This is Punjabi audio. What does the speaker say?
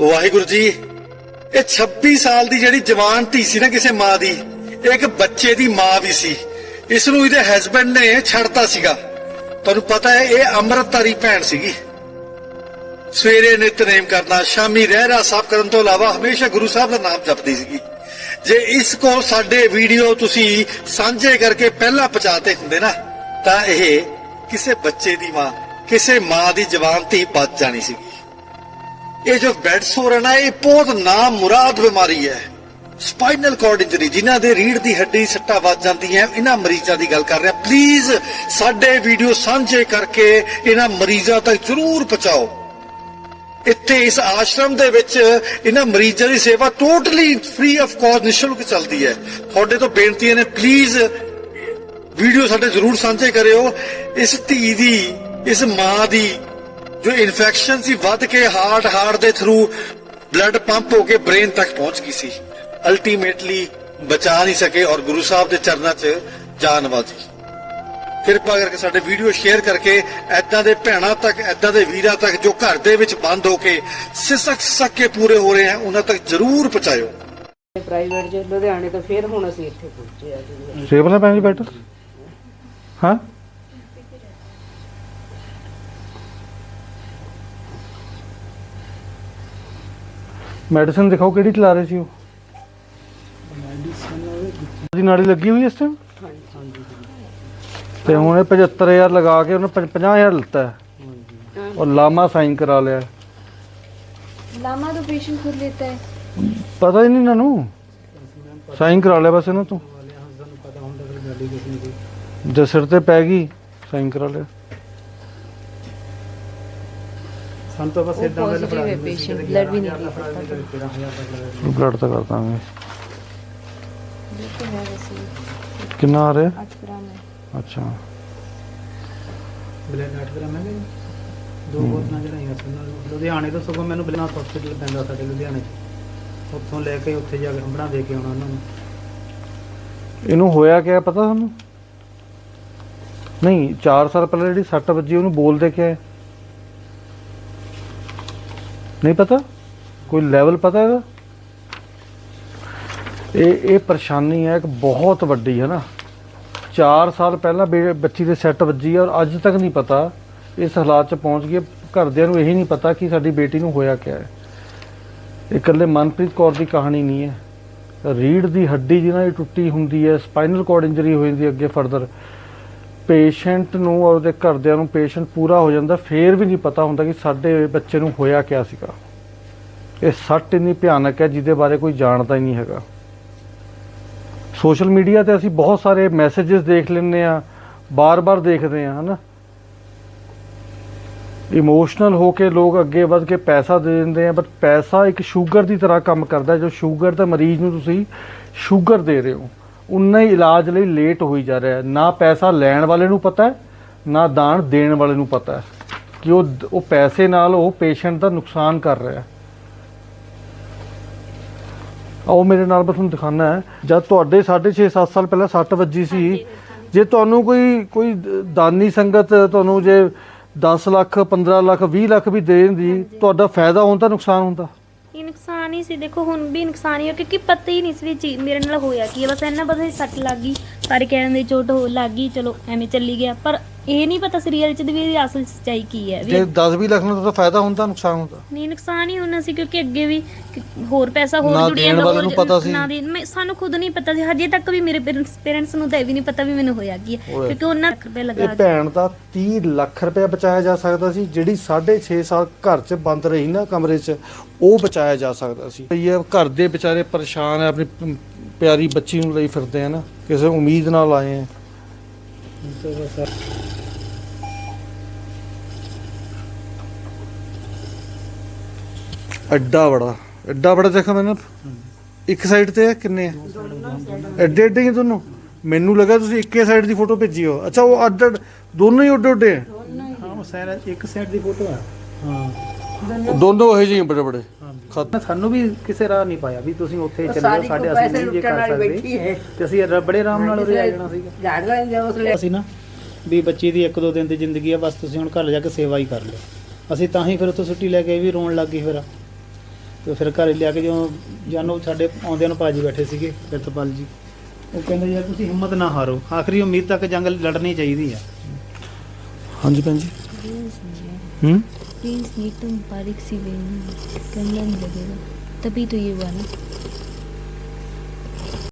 ਵਾਹਿਗੁਰੂ ਜੀ, ਇਹ 26 ਸਾਲ ਦੀ ਜਿਹੜੀ ਜਵਾਨ ਧੀ ਸੀ ਨਾ ਕਿਸੇ ਮਾਂ ਦੀ, ਇਹ ਇੱਕ ਬੱਚੇ ਦੀ ਮਾਂ ਵੀ ਸੀ। ਇਸ ਨੂੰ ਇਹਦੇ ਹਸਬੰਡ ਨੇ ਛੱਡਤਾ ਸੀਗਾ। ਤੁਹਾਨੂੰ ਪਤਾ ਹੈ, ਇਹ ਅੰਮ੍ਰਿਤਧਾਰੀ ਭੈਣ ਸੀਗੀ। ਸਵੇਰੇ ਨਿਤਨੇਮ ਕਰਨਾ, ਸ਼ਾਮੀ ਰਹਿਰਾ ਸਾਹਿਬ ਕਰਨ ਤੋਂ ਇਲਾਵਾ ਹਮੇਸ਼ਾ ਗੁਰੂ ਸਾਹਿਬ ਦਾ ਨਾਮ ਜਪਦੀ ਸੀਗੀ। ਜੇ ਇਸ ਕੋ ਸਾਡੇ ਵੀਡੀਓ ਤੁਸੀਂ ਸਾਂਝੇ ਕਰਕੇ ਪਹਿਲਾਂ ਪਹੁੰਚਾਤੇ ਹੁੰਦੇ ਨਾ, ਤਾਂ ਇਹ ਕਿਸੇ ਬੱਚੇ ਦੀ ਮਾਂ, ਕਿਸੇ ਮਾਂ ਦੀ ਜਵਾਨ ਧੀ ਬਚ ਜਾਣੀ ਸੀਗੀ। ਇਹ ਜੋ ਬੈਡਸ ਹੋ ਰਹਿਣਾ, ਇਹ ਬਹੁਤ ਨਾ ਮੁਰਾਦ ਬਿਮਾਰੀ ਹੈ। ਸਪਾਈਨਲ ਕਾਰਡ ਇੰਜਰੀ ਜਿਨ੍ਹਾਂ ਦੇ ਰੀੜ ਦੀ ਹੱਡੀ ਸੱਟਾਂ ਵੱਜ ਹੈ ਇਹਨਾਂ ਮਰੀਜ਼ਾਂ ਦੀ ਗੱਲ ਕਰ ਰਿਹਾ। ਪਲੀਜ਼ ਸਾਡੇ ਵੀਡੀਓ ਸਾਂਝੇ ਕਰਕੇ ਇਹਨਾਂ ਮਰੀਜ਼ਾਂ ਤੱਕ ਜ਼ਰੂਰ ਪਹੁੰਚਾਓ। ਇੱਥੇ ਇਸ ਆਸ਼ਰਮ ਦੇ ਵਿੱਚ ਇਹਨਾਂ ਮਰੀਜ਼ਾਂ ਦੀ ਸੇਵਾ ਟੋਟਲੀ ਫ੍ਰੀ ਆਫ ਕਾਸਟ ਨਿਸ਼ੁਲਕ ਚੱਲਦੀ ਹੈ। ਤੁਹਾਡੇ ਤੋਂ ਬੇਨਤੀ ਨੇ ਪਲੀਜ਼ ਵੀਡੀਓ ਸਾਡੇ ਜ਼ਰੂਰ ਸਾਂਝੇ ਕਰਿਓ। ਇਸ ਧੀ ਦੀ, ਇਸ ਮਾਂ ਦੀ ਜੋ ਇਨਫੈਕਸ਼ਨ ਸੀ ਵੱਧ ਕੇ ਹਾਰਟ ਹਾਰਟ ਦੇ ਥਰੂ ਬਲੱਡ ਪੰਪ ਹੋ ਕੇ ਬ੍ਰੇਨ ਤੱਕ ਪਹੁੰਚ ਗਈ ਸੀ। ਅਲਟੀਮੇਟਲੀ ਬਚਾ ਨਹੀਂ ਸਕੇ ਔਰ ਗੁਰੂ ਸਾਹਿਬ ਦੇ ਚਰਨਾਂ 'ਚ ਜਾਨ ਬਾਜੀ ਕਿਰਪਾ ਕਰਕੇ ਸਾਡੇ ਵੀਡੀਓ ਸ਼ੇਅਰ ਕਰਕੇ ਐਦਾਂ ਦੇ ਭੈਣਾਂ ਤੱਕ ਐਦਾਂ ਦੇ ਵੀਰਾਂ ਤੱਕ ਜੋ ਘਰ ਦੇ ਵਿੱਚ ਬੰਦ ਹੋ ਕੇ ਸਿਸਕ ਸਿਸਕ ਕੇ ਪੂਰੇ ਹੋ ਰਹੇ ਹਨ ਉਹਨਾਂ ਤੱਕ ਜ਼ਰੂਰ ਪਹੁੰਚਾਇਓ। ਪ੍ਰਾਈਵੇਟ ਜੇ ਲੁਧਿਆਣੇ ਤੋਂ ਫਿਰ ਹੁਣ ਅਸੀਂ ਇੱਥੇ ਪਹੁੰਚੇ ਆ ਜੀ। ਸੇਵਲ ਹੈ ਭੈਣ ਜੀ ਬੈਠ। ਹਾਂ? ਮੈਡੀਸਨ ਦਿਖਾਓ ਕਿਹੜੀ ਚਲਾ ਰਹੇ ਸੀ ਉਹ ਦੀ ਨਾੜੀ ਲੱਗੀ ਹੋਈ ਇਸ ਟਾਈਮ ਤੇ ਹੁਣ ਇਹ 75000 ਲਗਾ ਕੇ ਉਹਨੇ 50000 ਲਿੱਤਾ ਹੈ ਔਰ ਲਾਮਾ ਸਾਈਨ ਕਰਾ ਲਿਆ लामा तो पेशेंट खुद लेता है ਪਤਾ ਹੀ ਨਹੀਂ ਇਹਨਾਂ ਨੂੰ ਸਾਈਨ ਕਰਾ ਲਿਆ ਬਸ ਇਹਨਾਂ ਤੋਂ ਜੇ ਸਿਰ ਤੇ ਪੈ ਗਈ ਸਾਈਨ ਕਰਾ ਲਿਆ ਸਾਨੂੰ ਬਲੱਡ ਤਾਂ ਕਰ ਦਾਂਗੇ। ਕਿੰਨਾ ਆ 8 ਗ੍ਰਾਮ ਹੈ। ਅੱਛਾ। ਬਲੈਕ ਆਰਟ ਕਰਾ ਮੈਂ ਦੋ ਬੋਤਲਾਂ ਚੜਾਈਆਂ ਸੀ ਉਹਨਾਂ ਲੁਧਿਆਣੇ ਤੋਂ ਸਗੋਂ ਮੈਨੂੰ ਬਲੈਕ ਹਸਪੀਟਲ ਪੈਂਦਾ ਸਾਡੇ ਲੁਧਿਆਣੇ 'ਚ। ਉੱਥੋਂ ਲੈ ਕੇ ਉੱਥੇ ਜਾ ਕੇ ਹੰਬੜਾ ਦੇ ਕੇ ਆਉਣਾ ਉਹਨਾਂ ਨੂੰ। ਇਹਨੂੰ ਹੋਇਆ ਕਿਆ ਪਤਾ ਤੁਹਾਨੂੰ? ਨਹੀਂ 4 ਸਾਲ ਪਹਿਲਾਂ ਜਿਹੜੀ ਸੱਟ ਵੱਜੀ ਉਹਨੂੰ ਬੋਲਦੇ ਕਿਆ ਹੈ? ਨਹੀਂ ਪਤਾ? ਕੋਈ ਲੈਵਲ ਪਤਾ ਇਹਦਾ? ਇਹ ਇਹ ਪਰੇਸ਼ਾਨੀ ਹੈ, ਇੱਕ ਬਹੁਤ ਵੱਡੀ ਹੈ ਨਾ। 4 ਸਾਲ ਪਹਿਲਾਂ ਬੇ- ਬੱਚੀ ਦੇ ਸੈੱਟ ਵੱਜੀ ਔਰ ਅੱਜ ਤੱਕ ਨਹੀਂ ਪਤਾ। ਇਸ ਹਾਲਾਤ 'ਚ ਪਹੁੰਚ ਗਈ ਘਰਦਿਆਂ ਨੂੰ ਇਹੀ ਨਹੀਂ ਪਤਾ ਕਿ ਸਾਡੀ ਬੇਟੀ ਨੂੰ ਹੋਇਆ ਕਿਆ ਹੈ। ਇਹ ਇਕੱਲੇ ਮਨਪ੍ਰੀਤ ਕੌਰ ਦੀ ਕਹਾਣੀ ਨਹੀਂ ਹੈ। ਰੀੜ ਦੀ ਹੱਡੀ ਜਿਹਨਾਂ ਦੀ ਟੁੱਟੀ ਹੁੰਦੀ ਹੈ ਸਪਾਈਨਲ ਕਾਰਡ ਇੰਜਰੀ ਹੋ ਜਾਂਦੀ ਹੈ ਅੱਗੇ ਫਰਦਰ ਪੇਸ਼ੈਂਟ ਨੂੰ ਔਰ ਉਹਦੇ ਘਰਦਿਆਂ ਨੂੰ ਪੇਸ਼ੈਂਟ ਪੂਰਾ ਹੋ ਜਾਂਦਾ, ਫੇਰ ਵੀ ਨਹੀਂ ਪਤਾ ਹੁੰਦਾ ਕਿ ਸਾਡੇ ਬੱਚੇ ਨੂੰ ਹੋਇਆ ਕਿਆ ਸੀਗਾ। ਇਹ ਸੱਟ ਇੰਨੀ ਭਿਆਨਕ ਹੈ, ਜਿਹਦੇ ਬਾਰੇ ਕੋਈ ਜਾਣਦਾ ਹੀ ਨਹੀਂ ਹੈਗਾ। ਸੋਸ਼ਲ ਮੀਡੀਆ ਤੇ ਅਸੀਂ ਬਹੁਤ ਸਾਰੇ ਮੈਸੇजेस ਦੇਖ ਲੈਂਦੇ ਆ ਬਾਰ-ਬਾਰ ਦੇਖਦੇ ਆ ਹਨਾ। ਇਮੋਸ਼ਨਲ ਹੋ ਕੇ ਲੋਕ ਅੱਗੇ ਵੱਧ ਕੇ ਪੈਸਾ ਦੇ ਦਿੰਦੇ ਆ, ਬਟ ਪੈਸਾ ਇੱਕ ਸ਼ੂਗਰ ਦੀ ਤਰ੍ਹਾਂ ਕੰਮ ਕਰਦਾ ਜੋ ਸ਼ੂਗਰ ਦਾ ਮਰੀਜ਼ ਨੂੰ ਤੁਸੀਂ ਸ਼ੂਗਰ ਦੇ ਰਹੇ ਹੋ ਉਨਾ ਹੀ ਇਲਾਜ ਲਈ ਲੇਟ ਹੋਈ ਜਾ ਰਿਹਾ ਹੈ। ਨਾ ਪੈਸਾ ਲੈਣ ਵਾਲੇ ਨੂੰ ਪਤਾ ਹੈ ਨਾ ਦਾਨ ਦੇਣ ਵਾਲੇ ਨੂੰ ਪਤਾ ਹੈ ਕਿ ਉਹ ਉਹ ਪੈਸੇ ਨਾਲ ਉਹ ਪੇਸ਼ੈਂਟ ਦਾ ਨੁਕਸਾਨ ਕਰ ਰਿਹਾ ਹੈ। ਆਓ ਮੇਰੇ ਨਾਲ ਬਸ ਤੁਹਾਨੂੰ ਦਿਖਾਣਾ ਹੈ। ਜਦ ਤੁਹਾਡੇ 6.5 7 ਸਾਲ ਪਹਿਲਾਂ ਸੱਟ ਵੱਜੀ ਸੀ ਜੇ ਤੁਹਾਨੂੰ ਕੋਈ ਕੋਈ ਦਾਨੀ ਸੰਗਤ ਤੁਹਾਨੂੰ ਜੇ 10 ਲੱਖ 15 ਲੱਖ 20 ਲੱਖ ਵੀ ਦੇ ਦਿੰਦੀ ਤੁਹਾਡਾ ਫਾਇਦਾ ਹੁੰਦਾ ਨੁਕਸਾਨ ਹੁੰਦਾ। ਇਹ ਨੁਕਸਾਨ ਹੀ ਸੀ? ਦੇਖੋ, ਹੁਣ ਵੀ ਨੁਕਸਾਨ ਹੀ ਹੈ ਕਿਉਂਕਿ ਪਤਾ ਹੀ ਨਹੀਂ ਸੀ ਵੀ ਚੀਜ਼ ਮੇਰੇ ਨਾਲ ਹੋਇਆ ਕੀ ਹੈ ਬਸ ਇਹਨਾਂ ਬਸ ਸੱਟ ਲੱਗ ਗਈ, ਸਾਰੇ ਕਹਿਣ ਦੇ ਚੋਟ ਹੋ ਲੱਗ ਗਈ, ਚਲੋ ਐਵੇਂ ਚੱਲੀ ਗਿਆ। ਪਰ ਇਹ ਨਹੀਂ ਪਤਾ ਸੀ ਰੀਅਲ ਚ ਵੀ ਇਹਦੀ ਅਸਲ ਸੱਚਾਈ ਕੀ ਹੈ। ਵੀ ਜੇ 10 20 ਲੱਖ ਨਾਲ ਤਾਂ ਫਾਇਦਾ ਹੁੰਦਾ ਨੁਕਸਾਨ ਹੁੰਦਾ। ਨਹੀਂ ਨੁਕਸਾਨ ਹੀ ਹੋਣਾ ਸੀ ਕਿਉਂਕਿ ਅੱਗੇ ਵੀ ਕਿ- ਹੋਰ ਪੈਸਾ ਹੋਰ ਨਾ ਦੇਣ ਵਾਲੇ ਨੂੰ ਪਤਾ ਸੀ। ਨਾ ਦੇ ਮੈਂ- ਸਾਨੂੰ ਖੁਦ ਨਹੀਂ ਪਤਾ ਸੀ। ਹਜੇ ਤੱਕ ਵੀ ਮੇਰੇ ਪੇਰੈਂਟਸ ਨੂੰ ਤਾਂ ਇਹ ਵੀ ਨਹੀਂ ਪਤਾ ਵੀ ਮੈਨੂੰ ਹੋਇਆ ਕੀ ਹੈ। ਹੋਇਆ। ਕਿਉਂਕਿ ਉਹਨਾਂ ਲੱਖ ਰੁਪਏ ਲਗਾ ਇਹ ਭੈਣ ਦਾ 30 ਲੱਖ ਰੁਪਏ ਬਚਾਇਆ ਜਾ ਸਕਦਾ ਸੀ ਜਿਹੜੀ 6.5 ਸਾਲ ਘਰ 'ਚ ਬੰਦ ਰਹੀ ਨਾ ਕਮਰੇ 'ਚ ਉਹ ਬਚਾਇਆ ਜਾ ਸਕਦਾ ਸੀ। ਇਹ ਘਰ ਦੇ ਵਿਚਾਰੇ ਪਰੇਸ਼ਾਨ ਹੈ ਆਪਣੀ ਪ- ਪਿਆਰੀ ਬੱਚੀ ਨੂੰ ਲਈ ਫਿਰਦੇ ਆ ਨਾ। ਕਿਸੇ ਉਮੀਦ ਨਾਲ ਆਏ ਆ ਤੇ ਬਸ ਐਡਾ ਬੜਾ ਐਡਾ ਬੜਾ ਦੇਖੋ ਮੈਨੂੰ ਇੱਕ ਸਾਈਡ ਤੇ ਕਿੰਨੇ? ਆ ਐਡੇ ਐਡੇ ਹੀ ਦੋਨੋਂ ਮੈਨੂੰ ਲੱਗਾ ਤੁਸੀਂ ਇੱਕੇ ਸਾਈਡ ਦੀ ਫੋਟੋ ਭੇਜੀ ਹੋ। ਅੱਛਾ ਉਹ ਅੱਡ ਅੱਡ ਦੋਨੋਂ ਹੀ ਉੱਡੇ ਉੱਡੇ ਆ? ਹਾਂ ਉਹ ਸਾਰਾ ਇੱਕ ਸਾਈਡ ਦੀ ਫੋਟੋ ਆ। ਹਾਂ। ਦੋਨੋਂ ਇਹ ਜਿਹੇ ਬੜੇ ਬੜੇ। ਖਤ ਨਾ ਸਾਨੂੰ ਵੀ ਕਿਸੇ ਰਾਹ ਨਹੀਂ ਪਾਇਆ ਵੀ ਤੁਸੀਂ ਉੱਥੇ ਚੱਲੇ ਸਾਡੀ ਜਾਓ ਸਾਡੇ ਕੋਈ ਅਸੀਂ ਨਹੀਂ ਜੇ ਕਰ ਸਕਦੇ। ਤੇ ਅਸੀਂ ਬੜੇ ਆਰਾਮ ਨਾਲ ਉਰੇ ਆ ਜਾਣਾ ਸੀਗਾ। ਝਾੜ ਲੈਂਦੇ ਉਸ ਲਈ ਅਸੀਂ ਨਾ ਵੀ ਬੱਚੀ ਦੀ ਇੱਕ ਦੋ ਦਿਨ ਦੀ ਜ਼ਿੰਦਗੀ ਆ ਬਸ ਤੁਸੀਂ ਹੁਣ ਘਰ ਜਾ ਕੇ ਸੇਵਾ ਹੀ ਕਰ ਲਓ। ਅਸੀਂ ਤਾਂ ਹੀ ਫਿਰ ਉੱਥੋਂ ਛੁੱਟੀ ਲੈ ਕੇ ਵੀ ਰੋਣ ਲੱਗ ਗਈ ਫਿਰ। ਤੇ ਫਿਰ ਘਰੇ ਲਿਆ ਕੇ ਜਦੋਂ ਜਾਨੋ ਸਾਡੇ ਆਉਂਦਿਆਂ ਨੂੰ ਭਾਜੀ ਬੈਠੇ ਸੀਗੇ ਪ੍ਰਿਤਪਾਲ ਜੀ ਉਹ ਕਹਿੰਦੇ ਯਾਰ ਤੁਸੀਂ ਹਿੰਮਤ ਨਾ ਹਾਰੋ ਆਖਰੀ ਉਮੀਦ ਤੱਕ ਜੰਗ ਲੜਨੀ ਚਾਹੀਦੀ ਆ ਹਾਂਜੀ ਭੈਣ ਜੀ ਹੂੰ प्लीज नहीं तुम बारीक सी वेन करना नहीं लगेगा तभी तो ये हुआ ना